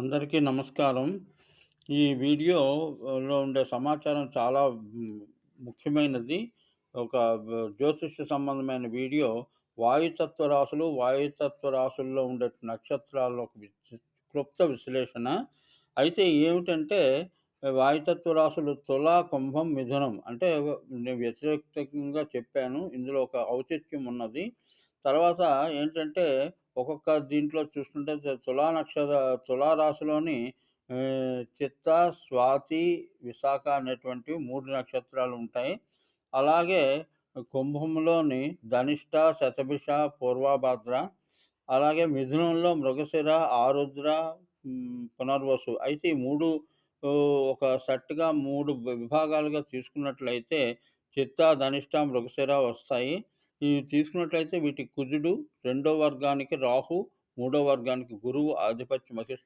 అందరికీ నమస్కారం. ఈ వీడియోలో ఉండే సమాచారం చాలా ముఖ్యమైనది. ఒక జ్యోతిష్య సంబంధమైన వీడియో. వాయుతత్వ రాశులు, వాయుతత్వ రాశుల్లో ఉండే నక్షత్రాల ఒక క్లుప్త విశ్లేషణ. అయితే ఏమిటంటే వాయుతత్వ రాశులు తులా కుంభం, మిథునం. అంటే నేను వ్యతిరేకంగా చెప్పాను. ఇందులో ఒక ఔచిత్యం ఉన్నది. తర్వాత ఏంటంటే ఒక్కొక్క దీంట్లో చూసుకుంటే తులా నక్షత్ర తులా రాశిలోని చిత్త, స్వాతి, విశాఖ అనేటువంటి మూడు నక్షత్రాలు ఉంటాయి. అలాగే కుంభంలోని ధనిష్ట, శతభిష, పూర్వభాద్ర, అలాగే మిథునంలో మృగశిర, ఆరుద్ర, పునర్వసు. అయితే ఈ మూడు ఒక సెట్‌గా మూడు విభాగాలుగా తీసుకున్నట్లయితే చిత్త, ధనిష్ట, మృగశిర వస్తాయి. ఇవి తీసుకున్నట్లయితే వీటి కుజుడు, రెండో వర్గానికి రాహు, మూడో వర్గానికి గురువు ఆధిపత్యం వహిస్తారు.